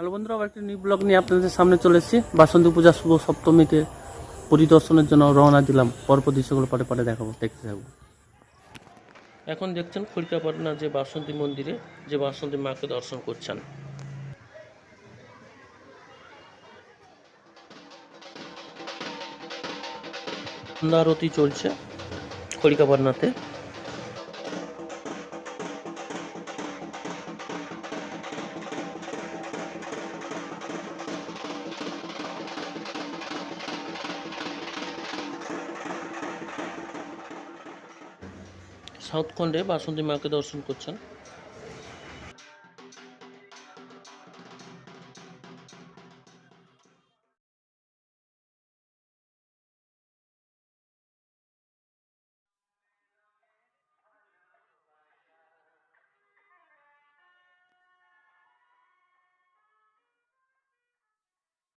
Hello বন্ধুরা, আবার একটি নিউ ব্লগ নিয়ে আপনাদের সামনে চলে এসেছি। বাসন্তী পূজা শুভ সপ্তমীতে পরিদর্শনের জন্য রওনা দিলাম। পরপর দৃশ্যগুলো পরে পরে দেখাবো, দেখতে থাকব। এখন দেখছেন খড়িকাপাটনা যে বাসন্তী মন্দিরে যে বাসন্তী মাকে দর্শন করছেন। সন্ধ্যা আরতি চলছে খড়িকাপাটনাতে। সাউথখণ্ডে বাসন্তী মাকে দর্শন করছেন।